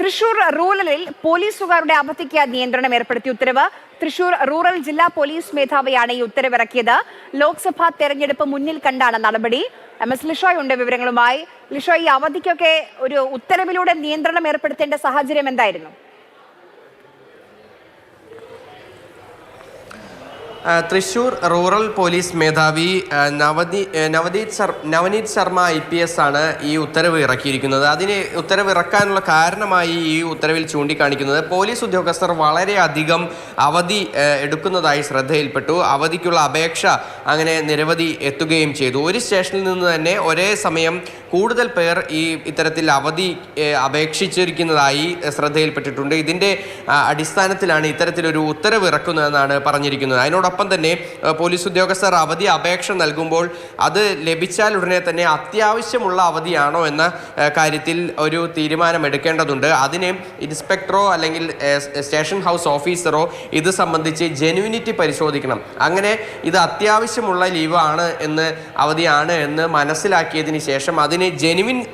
തൃശൂർ റൂറലിൽ പോലീസുകാരുടെ അവധിക്ക് നിയന്ത്രണം ഏർപ്പെടുത്തിയ ഉത്തരവ്. തൃശൂർ റൂറൽ ജില്ലാ പോലീസ് മേധാവിയാണ് ഈ ഉത്തരവിറക്കിയത്. ലോക്സഭാ തെരഞ്ഞെടുപ്പ് മുന്നിൽ കണ്ടാണ് നടപടി. എം എസ് ലിഷോയ് ഉണ്ട് വിവരങ്ങളുമായി. ലിഷോയ് ഈ അവധിക്കൊക്കെ ഒരു ഉത്തരവിലൂടെ നിയന്ത്രണം ഏർപ്പെടുത്തേണ്ട സാഹചര്യം എന്തായിരുന്നു? തൃശൂർ റൂറൽ പോലീസ് മേധാവി നവദീ നവദീത് ശർ Navneet Sharma I P S ആണ് ഈ ഉത്തരവ് ഇറക്കിയിരിക്കുന്നത്. അതിന് ഉത്തരവ് ഇറക്കാനുള്ള കാരണമായി ഈ ഉത്തരവിൽ ചൂണ്ടിക്കാണിക്കുന്നത്. പോലീസ് ഉദ്യോഗസ്ഥർ വളരെയധികം അവധി എടുക്കുന്നതായി ശ്രദ്ധയിൽപ്പെട്ടു. അവധിക്കുള്ള അപേക്ഷ അങ്ങനെ നിരവധി എത്തുകയും ചെയ്തു. ഒരു സ്റ്റേഷനിൽ നിന്ന് തന്നെ ഒരേ സമയം കൂടുതൽ പേർ ഈ ഇത്തരത്തിൽ അവധി അപേക്ഷിച്ചിരിക്കുന്നതായി ശ്രദ്ധയിൽപ്പെട്ടിട്ടുണ്ട്. ഇതിന്റെ അടിസ്ഥാനത്തിലാണ് ഇത്തരത്തിലൊരു ഉത്തരവ് ഇറക്കുന്നതെന്നാണ് പറഞ്ഞിരിക്കുന്നത്. അതിനോടൊപ്പം തന്നെ പോലീസ് ഉദ്യോഗസ്ഥർ അവധി അപേക്ഷ നൽകുമ്പോൾ അത് ലഭിച്ചാൽ ഉടനെ തന്നെ അത്യാവശ്യമുള്ള അവധിയാണോ എന്ന കാര്യത്തിൽ ഒരു തീരുമാനമെടുക്കേണ്ടതുണ്ട്. അതിന് ഇൻസ്പെക്ടറോ അല്ലെങ്കിൽ സ്റ്റേഷൻ ഹൗസ് ഓഫീസറോ ഇത് സംബന്ധിച്ച് ജെനുവിനിറ്റി പരിശോധിക്കണം. അങ്ങനെ ഇത് അത്യാവശ്യമുള്ള ലീവാണ് എന്ന് അവധിയാണ് എന്ന് മനസ്സിലാക്കിയതിന് ശേഷം അതിന് ജെനുവിൻ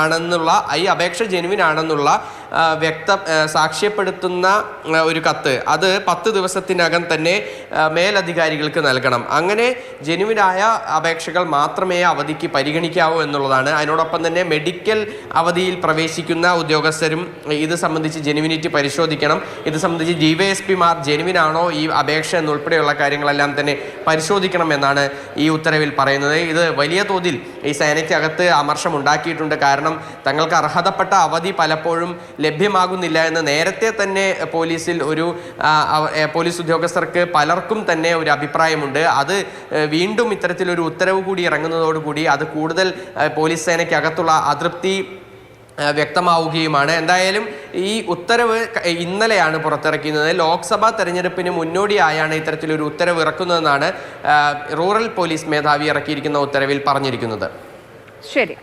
ആണെന്നുള്ള ഈ അപേക്ഷ ജെനുവിൻ ആണെന്നുള്ള വ്യക്ത സാക്ഷ്യപ്പെടുത്തുന്ന ഒരു കത്ത്. അത് പത്ത് ദിവസത്തിനകം തന്നെ മേലധികാരികൾക്ക് നൽകണം. അങ്ങനെ ജനുവിനായ അപേക്ഷകൾ മാത്രമേ അവധിക്ക് പരിഗണിക്കാവൂ എന്നുള്ളതാണ്. അതിനോടൊപ്പം തന്നെ മെഡിക്കൽ അവധിയിൽ പ്രവേശിക്കുന്ന ഉദ്യോഗസ്ഥരും ഇത് സംബന്ധിച്ച് ജെനുവിനിറ്റി പരിശോധിക്കണം. ഇത് സംബന്ധിച്ച് ഡി വൈ എസ് പിമാർ ജെനുവിനാണോ ഈ അപേക്ഷ എന്നുൾപ്പെടെയുള്ള കാര്യങ്ങളെല്ലാം തന്നെ പരിശോധിക്കണം എന്നാണ് ഈ ഉത്തരവിൽ പറയുന്നത്. ഇത് വലിയ തോതിൽ ഈ സേനയ്ക്കകത്ത് അമർഷം ഉണ്ടാക്കിയിട്ടുണ്ട് കാരണം തങ്ങൾക്ക് അർഹതപ്പെട്ട അവധി പലപ്പോഴും ലഭ്യമാകുന്നില്ല എന്ന് നേരത്തെ തന്നെ പോലീസിൽ ഒരു പോലീസ് ഉദ്യോഗസ്ഥർക്ക് പലർക്കും തന്നെ ഒരു അഭിപ്രായമുണ്ട്. അത് വീണ്ടും ഇത്തരത്തിലൊരു ഉത്തരവ് കൂടി ഇറങ്ങുന്നതോടുകൂടി അത് കൂടുതൽ പോലീസ് സേനയ്ക്കകത്തുള്ള അതൃപ്തി വ്യക്തമാവുകയുമാണ്. എന്തായാലും ഈ ഉത്തരവ് ഇന്നലെയാണ് പുറത്തിറക്കുന്നത്. ലോക്സഭാ തെരഞ്ഞെടുപ്പിന് മുന്നോടിയായാണ് ഇത്തരത്തിലൊരു ഉത്തരവ് ഇറക്കുന്നതെന്നാണ് റൂറൽ പോലീസ് മേധാവി ഇറക്കിയിരിക്കുന്ന ഉത്തരവിൽ പറഞ്ഞിരിക്കുന്നത്. ശരി.